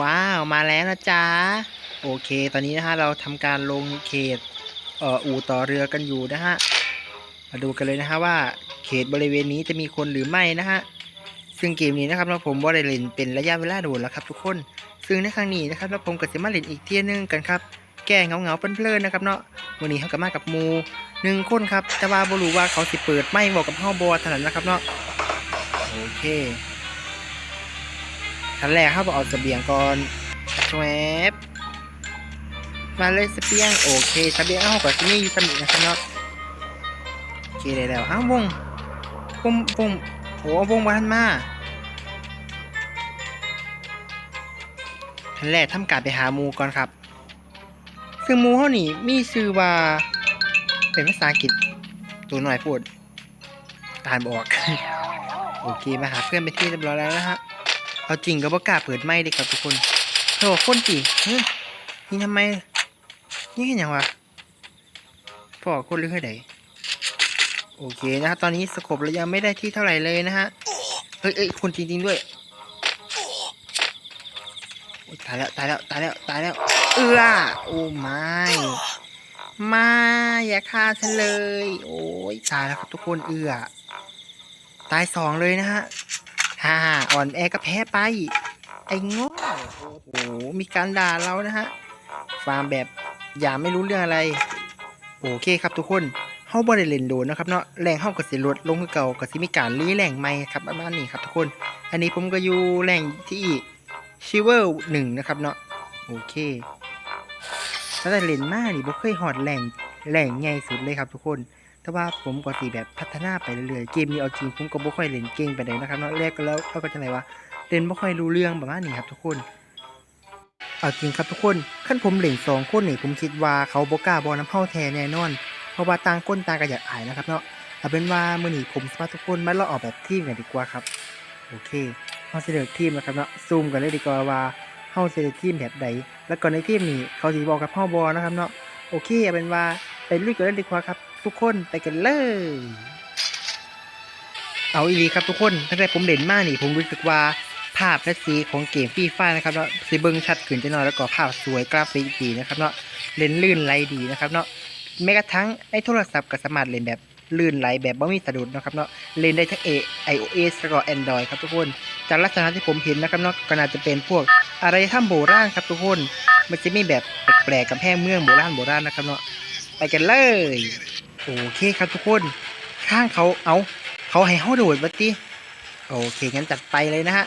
ว้าวมาแล้วนะจ๊ะโอเค ตอนนี้นะฮะเราทำการลงเขตเอ่ออู่ต่อเรือกันอยู่นะฮะมาดูกันเลยนะฮะว่าเขตบริเวณนี้จะมีคนหรือไม่นะฮะซึ่งเกมนี้นะครับเราผมว่าได้เล่นเป็นระยะเวลาโดนแล้วครับทุกคน ซึ่งในครั้งนี้นะครับเราผมก็จะมาเล่นอีกเที่ยนึงกันครับแก้เงาเงาเพลินๆนะครับเนาะวันนี้เขาก็มากับมูหนึ่งคนครับแต่ว่าบรูว่าเขาสิเปิดไม่บอกกับห้องบอเท่านั้นนะครับเนาะโอเค ขั้นแรกเข้าไปเอาเสบียงก่อนแชวบมาเลยเสบียงโอเคสเสบียงเอาก่อนที่นี่ยูสมินะครับเนาะโอเคได้แล้วอ้าววงวงวงโอ้วงมาทันมาขั้นแรกทำการไปหาหมูก่อนครับ ซึ่งหมูเขานี่มีชื่อว่าเป็นภาษาอังกฤษตัวหน่อยพูดอ่านบออกโอเคมาหาเพื่อนไปที่เรียบร้อยแล้วนะฮะ เอาจริงก็บ่กล้าเปิดไม้เด็กครับทุกคนโธ่คนจีเฮ้ยนี่ทำไม นี่เห็นยังวะพ่อคนหรือใครใดโอเคนะฮะตอนนี้สกบเรายังไม่ได้ที่เท่าไหร่เลยนะฮะเอ้ยเอ้ยคนจริงๆด้วยโอ้ยตายแล้วตายแล้วตายแล้วตายแล้ว เอื้อโอ้ไม่ไม่อย่าฆ่าฉันเลย โอ้ยตายแล้วครับทุกคนเอื้อตายสองเลยนะฮะ ฮ่าอ่อนแอก็แพ้ไป ไอ้โง่โอ้โห มีการด่าเรานะฮะ ฟาร์มแบบอย่าไม่รู้เรื่องอะไร โอเคครับทุกคนเฮาบ่ได้เล่นโดนนะครับเนาะแรงเฮาก็สิลดลงคือเก่าก็สิมีการรีแรงใหม่ครับประมาณนี้ครับทุกคน อันนี้ผมก็อยู่แรงที่ชิเวลหนึ่งนะครับเนาะโอเคถ้าได้เล่นมากนี่บ่เคยหอดแรงแรงใหญ่สุดเลยครับทุกคน แต่ว่าผมก็สิแบบพัฒนาไปเรื่อยๆ เกมนี้เอาจริงผมก็บ่ค่อยเล่นเก่งไปไหนนะครับเนาะแรกก็แล้วเขาก็จะไหนว่าเล่นบ่ค่อยรู้เรื่องประมาณนี้ครับทุกคน เอาจริงครับทุกคนขั้นผมเล่นสองคนนี่ผมคิดว่าเขาบ่กล้าบ่น้ำเฮาแท้แน่นอน เพราะว่าต่างคนต่างก็อยากอายนะครับเนาะเอาเป็นว่ามื้อนี้ผมสิพาทุกคนมาลองออกแบบทีมกันดีกว่าครับ โอเคเฮาเลือทีมนะครับเนาะซูมกันเลยดีกว่าว่าเฮาเลือทีมแบบใดแล้วก็ในทีมนี้เขาสิบอกกับเฮาบ่นะครับเนาะโอเคเอาเป็นว่าไปลุยกันเลยดีกว่าครับ ทุกคนไปกันเลย เอาอีีครับทุกคนตั้งแต่ผมเด่นมากนี่ผมรู้สึกว่าภาพและสีของเกมฟรีไฟนะครับเนาะสีเบิ้งชัดขึ้นจะหน่อยแล้วก็ภาพสวยกราฟิกดีนะครับเนาะเล่นลื่นไหลดีนะครับเนาะแม้กระทั่งในโทรศัพท์ก็สามารถเล่นแบบลื่นไหลแบบไม่มีสะดุดนะครับเนาะเล่นได้ทั้ง A iOS แล้วก็ Android ครับทุกคน จากลักษณะที่ผมเห็นนะครับเนาะก็น่าจะเป็นพวกอะไรถ้ำโบราณครับทุกคน มันจะมีแบบแปลกๆกับแพงเมืองโบราณโบราณนะครับเนาะ ไปกันเลย โอเคครับทุกคนข้างเขาเอา เขาให้เขาโดดบัตติโอเคงั้นจัดไปเลยนะฮะ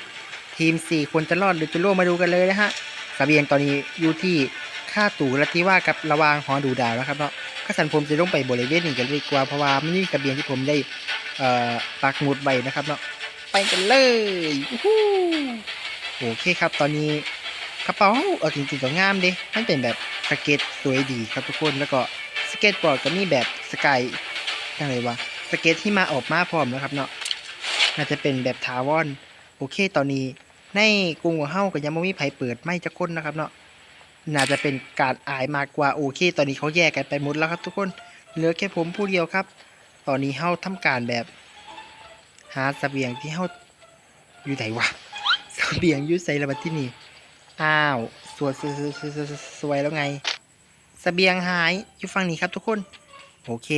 ทีม 4 คนจะรอดหรือจะร่วงมาดูกันเลยนะฮะสเบียงตอนนี้อยู่ที่ค่าตู่ละที่ว่ากับระวางหอดูดาวแล้วครับเนาะข้าสันผมจะลงไปบริเวณนี้กันดีกว่าเพราะว่ามันนี่กระเบียงที่ผมได้เอ่อปักหมุดใบนะครับเนาะไปกันเลยอู้หูโอเคครับ ตอนนี้กระเป๋าเอาจริงๆก็งามเด้มันเป็นแบบสเก็ตสวยดีครับทุกคนแล้วก็ สเก็ตบอร์ดก็มีแบบสกายยังไงวะสเก็ตที่มาออกมาพร้อมนะครับเนาะน่าจะเป็นแบบทาวอนโอเคตอนนี้ในกรุงหัวเฮาก็ยังไม่มีไผเปิดไม่จะคนนะครับเนาะน่าจะเป็นการอายมากกว่าโอเค ตอนนี้เขาแยกกันไปหมดแล้วครับทุกคนเหลือแค่ผมผู้เดียวครับ ตอนนี้เฮาทำการแบบ หาเสบียงที่เฮาอยู่ไหนวะเสบียงอยู่ใส่ระบัดที่นี่อ้าวสวยสวยสวยสวยสวยสวยแล้วไง เสบียงหายอยู่ฝั่งนี้ครับทุกคน โอเค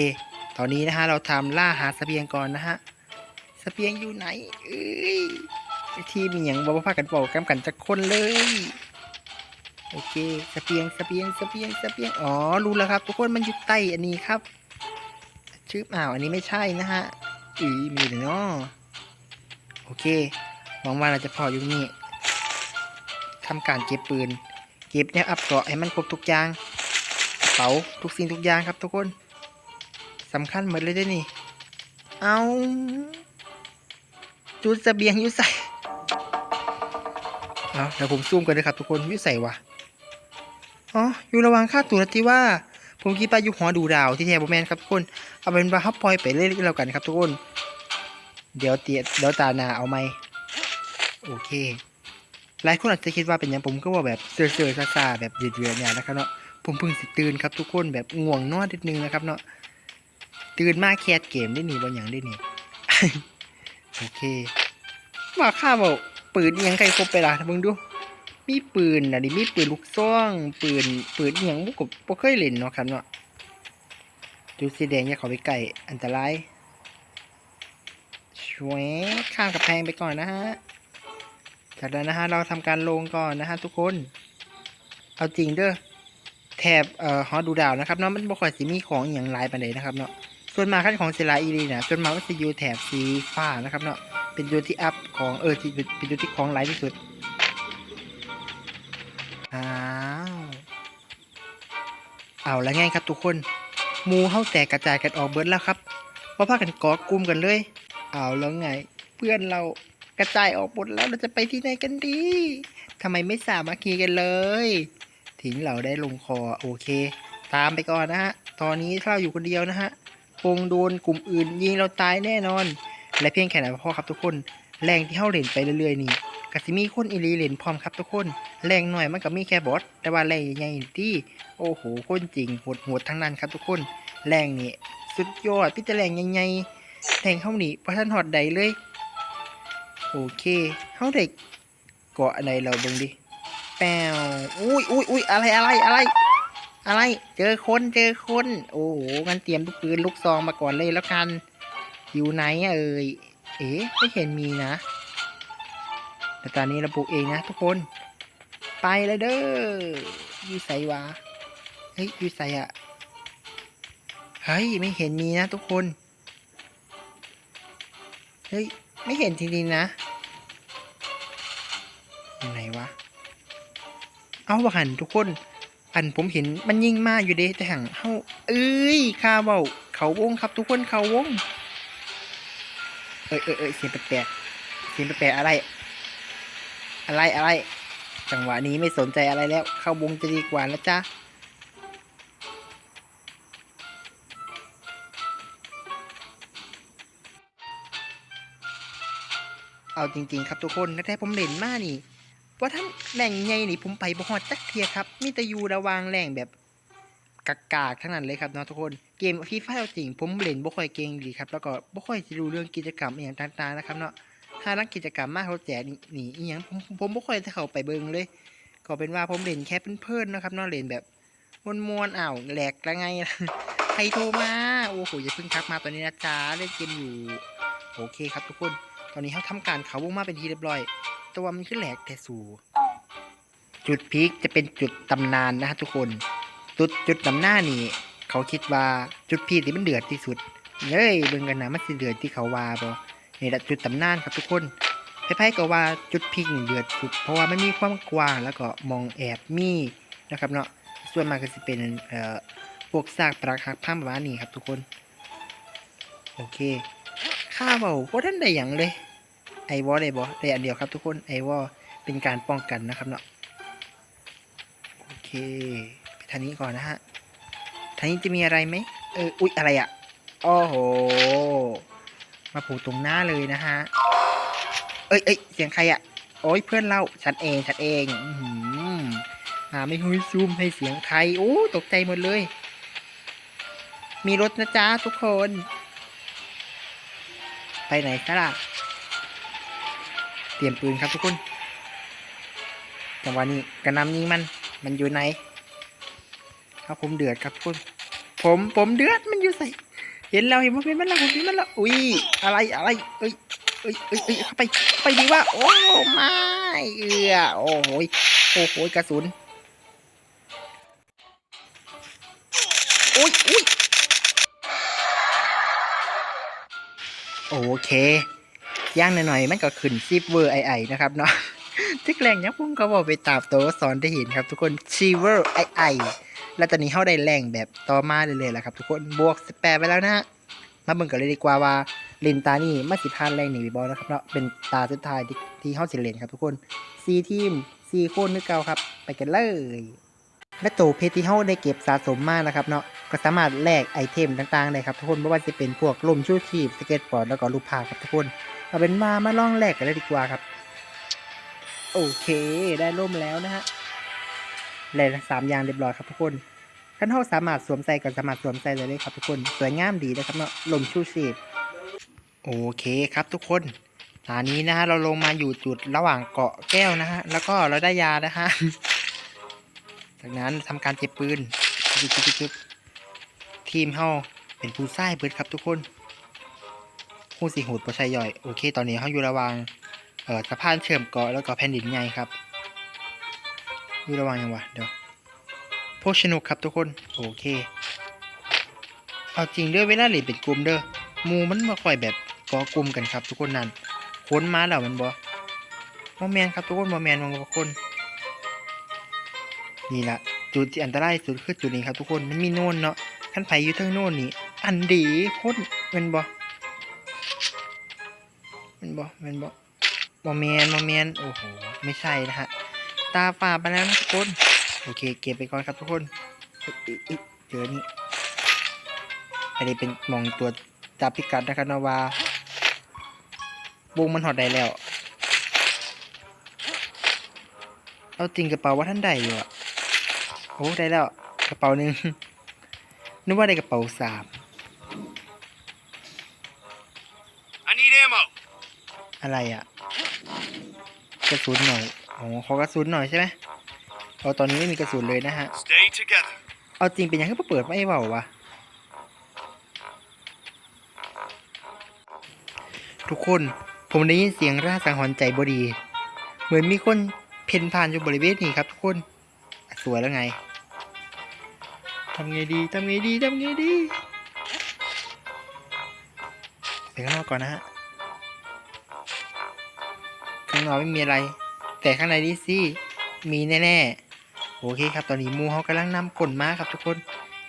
ตอนนี้นะฮะเราทำล่าหาเสบียงก่อนนะฮะเสบียงอยู่ไหนเอ้ยไอ้ทีมอย่างบ่พากันบอกกำกันจักคนเลย โอเคสเสบียงสเสบียงสเสบียงสเสบียงอ๋อรู้แล้วครับ ทุกคนมันอยู่ใต้อันนี้ครับชื่ออ้าวอันนี้ไม่ใช่นะฮะอีมีแต่เนาะโอเคหวังว่าเราจะพออยู่นี่ทำการเก็บปืน เก็บเนี่ยอัพเกราะให้มันครบทุกอย่าง เป๋าทุกสิ่งทุกอย่างครับทุกคนสำคัญหมดเลยได้อนี่ เอาจุดสเสบียงยู่ใส่เอาเดี๋ยวผมซูมกันเลยครับทุกคนยู่ใส่วะอ๋ออยู่ระหวังค่าตัวนะที่ว่า ผมคิดว่าอยู่หอดูดาวที่แทบแมนครับทุกคน เอาเป็นว่าฮับปล่อยไปเรื่อยๆแล้วกันครับทุกคน เดี๋ยวเตียเดี๋ยวตานาเอาไหมโอเคหลายคนอาจจะคิดว่าเป็นอย่างผมก็ว่าแบบเสื่อๆซาๆแบบเดือดๆเนี่ยนะครับเนาะ ผมเพิ่งสิตื่นครับทุกคนแบบง่วงนอนนิดนึงนะครับเนาะตื่นมาแคสเกมได้หนีบางอย่างได้หนีโอเคว่าข้าบอกปืนอิหยังไกลครบไปละมึงดู มีปืนนะดิมีปืนลูกซอง ปืนปืนย่างบุกบบ่เคยเล่นเนาะครับเนาะจุดสีแดงอย่าเขาไปใกล้อันตรายช่วยข้ามกระแพงไปก่อนนะฮะจากนั้นนะฮะเราทำการลงก่อนนะฮะทุกคน เอาจริงเด้อ แถบเอ่อฮอดูดาวนะครับเนาะมันบ่ค่อยสิมีของอย่างหลายปานใดนะครับเนาะส่วนมาขั้นของศิลาอีรีนะส่วนมากมันจะอยู่แถบสีฟ้านะครับเนาะเป็นจุดที่อัพของเออที่เป็นจุดที่ของหลายที่สุดอ้าวเอาแล้วไงครับทุกคนมูเฮาแตกกระจายกันออกเบิร์ดแล้วครับเพราะพากันกาะกลุ่มกันเลย เอาแล้วไง เพื่อนเรากระจายออกหมดแล้วเราจะไปที่ไหนกันดีทำไมไม่สามัคคีกันเลย ทิ้งเราได้ลงคอโอเค ตามไปก่อนนะฮะ ตอนนี้ถ้าเราอยู่คนเดียวนะฮะคงโดนกลุ่มอื่นยิงเราตายแน่นอน และเพียงแค่นั้นพอครับทุกคน แรงที่เฮาเล่นไปเรื่อยๆนี่กสิมีคนอีหลีเล่นพร้อมครับทุกคน แรงหน่อยมันก็มีแค่บอสแต่ว่าแรงใหญ่ที่โอ้โหคนจริงโหดโหดทั้งนั้นครับทุกคน แรงนี่สุดยอดพี่จะแรงใหญ่ๆแรงเข้านี่พระท่านหอดใดเลย โอเคเฮาได้เกาะอะไรเราบิ่งดิ แปวอุ้ยอุ้ยอุ้ยอะไรอะไรอะไร อะไร เจอคนเจอคน โอ้โหงั้นเตรียมลูกปืนลูกซองมาก่อนเลยแล้วกัน อยู่ไหนเอ่ย เอ๊ะไม่เห็นมีนะ แต่ตอนนี้เราปลูกเองนะทุกคน ไปเลยเด้อยูใส่วะเฮ้ยยูใส่อะเฮ้ยไม่เห็นมีนะทุกคน เฮ้ยไม่เห็นจริงๆนะ เอาวะหันทุกคน อันผมเห็นมันยิ่งมากอยู่เด้แต่หังเฮาเอ้ยคาเบาเขาวงครับทุกคนเขาวง เอ้ยเอ้ยเอ้ยเสียงแปลกๆเสียงแปลกๆอะไร อะไรอะไร จังหวะนี้ไม่สนใจอะไรแล้ว เข้าวงจะดีกว่านะจ๊ะเอาจริง ๆ ครับทุกคนนะแต่ผมเล่นมากนี่ ว่าท่านแหล่งใหญ่นี่ผมไปบ่ฮอดจักเทียครับ มีแต่อยู่ระวางแหล่งแบบกากากๆทั้งนั้นเลยครับเนาะทุกคนเกมฟรีไฟเอาจริง ผมเล่นบ่ค่อยเก่งดีครับ แล้วก็บ่ค่อยจะรู้เรื่องกิจกรรมอย่างต่างๆนะครับเนาะถ้านักกิจกรรมมากเขาแจกนี่นี่อีหยังผมผมบ่ค่อยจะเข้าไปเบิ่งเลย ก็เป็นว่าผมเล่นแค่เพื่อนๆนะครับเนาะเล่นแบบมวนๆอ้าวแหลกละไงใครโทรมาโอ้โหอย่าเพิ่งทักมาตอนนี้นะจ๊ะเล่นเกมอยู่ โอเคครับทุกคน ตอนนี้เขาทำการเขาวงมาเป็นทีเรียบร้อย ตัวมันขึ้นแหลกแต่สู่ จุดพีคจะเป็นจุดตำนานนะฮะทุกคน จุดจุดนำหน้านี่ เขาคิดว่าจุดพีคที่มันเดือดที่สุดเฮ้ยเบิ่งกันนะมันสิเดือดที่เขาว่าบ่นี่แหละจุดตำนานครับทุกคนไพ่ๆก็ว่าจุดพีคเดือดสุด เพราะว่ามันมีความกว้างแล้วก็มองแอบมีนะครับเนาะส่วนมากก็จะเป็นเอ่อพวกซากปรักหักพังประมาณนี้ครับทุกคน โอเคข้าเบาว่าท่านได้อย่างเลย ไอวอลได้บอได้อันเดียวครับทุกคนไอวอลเป็นการป้องกันนะครับเนาะโอเคไปทางนี้ก่อนนะฮะทางนี้จะมีอะไรไหมเอออุ๊ยอะไรอะ่ะโอ้โหมาผูกตรงหน้าเลยนะฮะเอ้ยเอ้ยเสียงใครอะ่ะโอ้ยเพื่อนเราฉันเองฉันเองอือหืออ่าไม่คุยซูมให้เสียงใครโอ้ตกใจหมดเลย มีรถนะจ๊ะทุกคน ไปไหนซะล่ะ เตรียมปืนครับทุกคนจังหวะนี้กระนำยิงมัน มันอยู่ไหนครับผมเดือดครับทุกคน ผมผมเดือดมันอยู่ใส่เห็นเราเห็นว่าเป็นมันแล้วผมเห็นมันแล้วอุ้ยอะไรอะไรเอ้ยเอ้ยเอ้ยเอ้ยเข้าไปเขาไปดีว่า โอ้ไม่เอือโอ้โหโอ้โหกระสุนอุ้ยอุ้ยโอเค ย่างหน่อยๆมันก็ขึ้นซีเวอร์ไอไอนะครับเนาะทิกแรงยังพุ่งเขาบอกไปตามตัวสอนได้เห็นครับ ทุกคนซีเวอร์ไอไอแล้วตอนนี้เข้าได้แรงแบบต่อมาเลยเลยแหละครับ ทุกคนบวกสิบแปดไปแล้วนะมาเบิ่งกันเลยดีกว่าว่าเลนตานี่มาสิพานแรงหนีบอลนะครับเนาะเป็นตาสุดท้ายที่ที่เข้าสิเลนครับ ทุกคนซีทีมซีโคนนึกเก่าครับ ไปกันเลยและตัวเพชรที่เข้าได้เก็บสะสมมากนะครับเนาะ ก็สามารถแลกไอเทมต่างๆได้ครับทุกคนไม่ว่าจะเป็นพวกลมชูชีพสเก็ตบอร์ดแล้วก็ลูกพาครับทุกคนเอาเป็นมามาลองแลกกันเลยดีกว่าครับ โอเค ได้ร่มแล้วนะฮะแลกสามอย่างเรียบร้อยครับทุกคนขั้นเท่าสามารถสวมใส่ก็สามารถสวมใส่เลยเลยครับทุกคนสวยงามดีนะครับเนาะลมชูชีพโอเคครับทุกคนตอนนี้นะฮะเราลงมาอยู่จุดระหว่างเกาะแก้วนะฮะแล้วก็เราได้ยานะฮะจากนั้นทำการเจ็บปืนจุดจุดจุดจุด ทีมเฮาเป็นผู้ไส้เบิดครับทุกคนผู้สีหูดประชัยย่อย โอเค ตอนนี้เขาอยู่ระหว่างเอ่อสะพานเชื่อมเกาะแล้วก็แผ่นดินใหญ่ครับ อยู่ระหว่างยังวะเดี๋ยวโพชนุกครับทุกคน โอเค เอาจริงเด้อเวลาเล่นเป็นกลุ่มเด้อหมูมันมาค่อยแบบก่อกลุ่มกันครับ ทุกคนนั่นค้นมาแล้วมันบ่โมแมนครับทุกคนโมแมนบางคนนี่ละจุดที่อันตรายสุดคือจุดนี้ครับทุกคนมันมีโน่นเนาะ ท่านไผอยู่เทั้งโน่นนี่ อันดีโคนแมันบ่แมันบ่แมันบ่โมแมนโมแมนโอ้โห ไม่ใช่นะฮะ ตาฝ่าไปแล้วนะทุกคน โอเค เก็บไปก่อนครับทุกคนอึอึเจอนี่อันนี้เป็นมองตัวจับพิกัดนะครับนะว่าวงมันหอดได้แล้ว เอาจริงกระเป๋าว่าท่านได้อยู่อะโอ้ได้แล้ว กระเป๋าหนึ่ง นึกว่าได้กระเป๋าสาม I need ammo. อะไรอะกระสุนหน่อยอ๋อขอกระสุนหน่อยใช่ไหมเอาตอนนี้ไม่มีกระสุนเลยนะฮะ Stay together. เอาจริงเป็นยังไงก็เปิดไม่เบาวะทุกคนผมได้ยินเสียงร่าสังหรณ์ใจบดี เหมือนมีคนเพ่นผ่านอยู่บริเวณนี้ครับทุกคนอะสวยแล้วไง ทำไงดีทำไงดีทำไงดีไปข้างนอกก่อนนะฮะ ข้างนอกไม่มีอะไร แต่ข้างในนี่สิมีแน่ๆ โอเคครับตอนนี้มูเขากำลังนำกลม้าครับทุกคน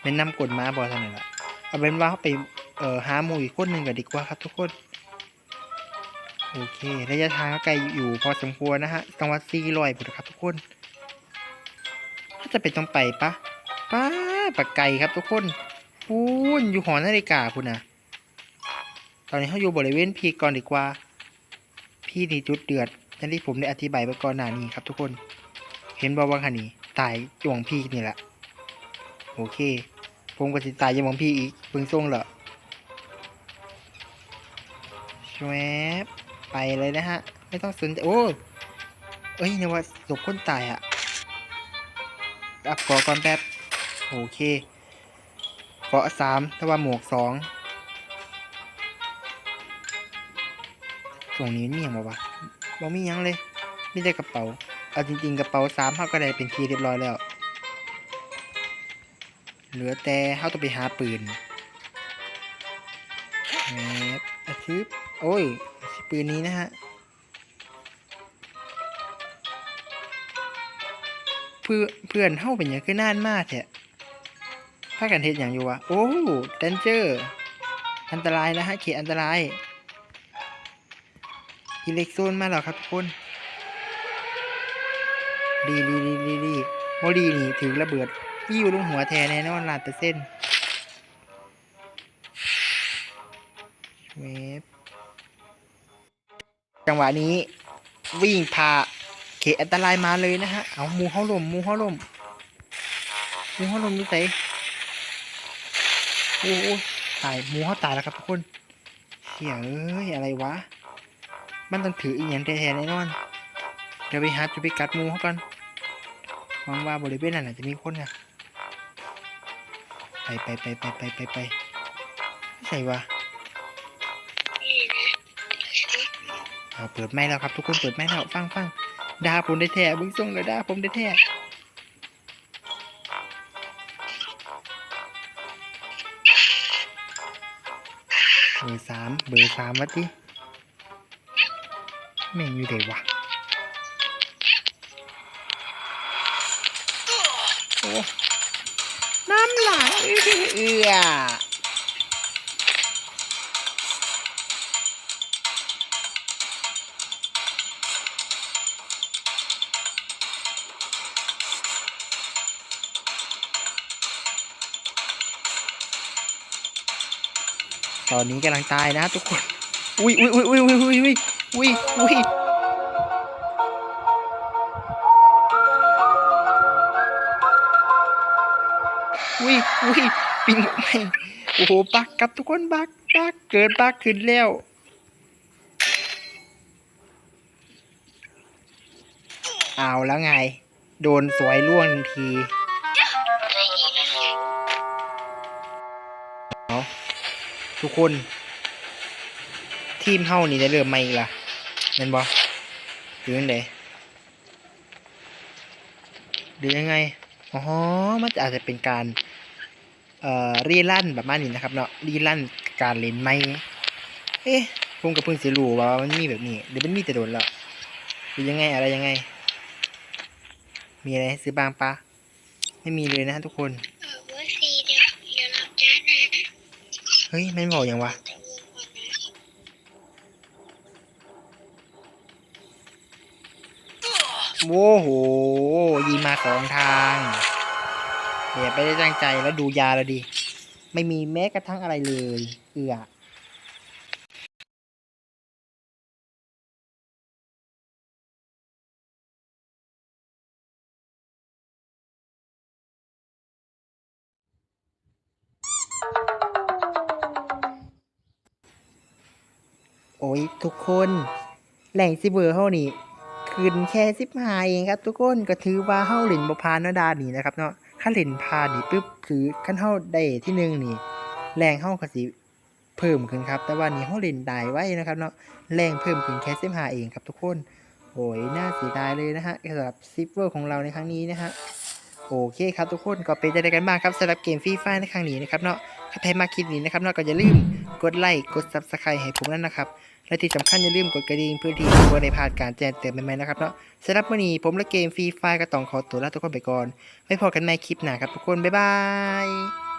เป็นนำกลม้าบอสนั่นแหละเอาเป็นว่าเขาไปเอ่อหามูอีกคนหนึ่งกันดีกว่าครับทุกคนโอเคระยะทางก็ไกลอยู่พอสมควรนะฮะจังหวัดซีลอยบุตรครับทุกคนถ้าจะเป็นต้องไปปะป้า ปะไก่ครับทุกคนพูนอยู่หอนาฬิกาคุณนะตอนนี้เขาอยู่บริเวณพีก่อนดีกว่า พี่นี่จุดเดือดอย่างที่ผมได้อธิบายไปก่อนหน้านี้ครับทุกคน เห็นบอกว่าคันนี้ตายจวงพี่นี่แหละโอเค ผมก็สิตายอยังมองพี่อีกเพิ่งส่งเหรอชวบไปเลยนะฮะ ไม่ต้องสนใจโอ้เอ้ยเนี่ยว่าศพคนตายอะอับกาะก่อนแป๊บ โอเคเกาะสามแต่ว่าหมวกสองตรงนี้มีอย่างบ่วะบ่มียังเลยมีแต่กระเป๋าเอาจริงๆกระเป๋าสามเขาก็ได้เป็นทีเรียบร้อยแล้ว เหลือแต่เขาต้องไปหาปืนแหมอาทิตย์โอ้ย ปืนนี้นะฮะเพื่อเพื่อนเข้าเป็นอย่างคือน่านมากแท้ พากันเทศอย่างอยู่วะโอ้เดนเจอร์ อันตรายนะฮะเขตอันตราย อิเล็กโซนมาแล้วครับทุกคนดีดีดีดีดีโมดีนี่ถือระเบิดวิวลงหัวแทนแน่นอนลานเปอร์เซ็นเวฟจังหวะนี้ วิ่งพาเขตอันตรายมาเลยนะฮะ เอามูเข้าลมมูเข้าลมมูเข้าลมดูใส่ โอ้ตายหมูเขาตายแล้วครับทุกคนเสียเอ้ยอะไรวะ มันต้องถืออีกอย่างแท้ๆแน่นอน เดี๋ยวไปหาจุดพิกัดหมูเขากันหวังว่าบริเวณนั้นจะมีคนนะไปไปไปไปไปไปไปไม่ใช่วะเอาเปิดไม้แล้วครับทุกคนเปิดไม้แล้วฟังฟังด่าผมได้แท้บึ้งส่งเลยด่าผมได้แท้ เบอร์สามเบอร์สามวัดดิแม่งอยู่ไหนวะโอ้น้ำไหลเอือ ตอนนี้กำลังตายนะทุกคน อุ้ยอุ้ยอุ้ยอุ้ยอุ้ยอุ้ยอุ้ยอุ้ยอุ้ยอุ้ยปิงไมโอ้โหบักกับทุกคนบักบักเกิดบักขึ้นแล้วเอาแล้วไง โดนสวยล่วงที ทุกคน ทีมเฮานี่ได้เริ่มใหม่อีกละแม่นบ่หรือยังไงหรือยังไงอ๋อมันอาจจะเป็นการเอ่อรีลั่นแบบนี้นะครับเนาะรีลั่นการเล่นไม่เอ๊ะผมกับเพิ่งสิรู้ว่ามันมีแบบนี้หรือมันมีแต่โดนแล้วหรือยังไงอะไรยังไง มีอะไรซื้อบางปะไม่มีเลยนะทุกคน เออว่าซีเดี๋ยวเดี๋ยวรับจ้านะ เฮ้ย ไม่บอกยังวะ โว้โห ยิงมาสองทางเดี๋ยวไปได้ตั้งใจแล้วดูยาแล้วดิ ไม่มีแม้กระทั่งอะไรเลย เอือ โอ้ยทุกคนแหล่งซิเบอร์เฮานี่คืนแค่สิบหาเองครับ ทุกคนก็ถือว่าเฮาเล่นบ่ผ่านเนาดานนี่นะครับเนาะถ้าเล่นผ่านี่ปุ๊บคือคันเฮาได้ที่หนึ่งนี่แรงเฮาก็สิเพิ่มขึ้นครับ แต่ว่านี่เฮาเล่นได้ไว้นะครับเนาะแรงเพิ่มขึ้นแค่สิบหาเองครับทุกคนโอ้ยน่าเสียดายเลยนะฮะสำหรับซิเวอร์ของเราในครั้งนี้นะฮะ โอเคครับทุกคนก็เป็นใจกันบ้างครับสำหรับเกมฟรีไฟในครั้งนี้นะครับเนาะถ้าใครมาคลิปนี้นะครับเนาะก็อย่าลืมกดไลค์กด Subscribe ให้ผมนั่นนะครับและที่สำคัญอย่าลืมกดกระดิ่งเพื่อที่จะได้พลาดการแจ้งเตือนใหม่ๆนะครับเนาะสำหรับวันนี้ผมและเกมฟรีไฟก็ต้องขอตัวลาทุกคนไปก่อนไว้พบกันในคลิปหน้าครับทุกคนบ๊ายบาย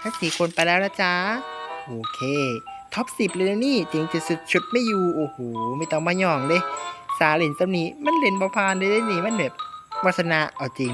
ทั้งสี่คนไปแล้วนะจ๊ะโอเคท็อปสิบเลยนะนี่จริงจะสุดชุดไม่อยู่โอ้โหไม่ต้องมาหย่องเลย สาเหรนสำนีมันเล่นประพานเลยนี่มันแบบวาสนาเอาจริง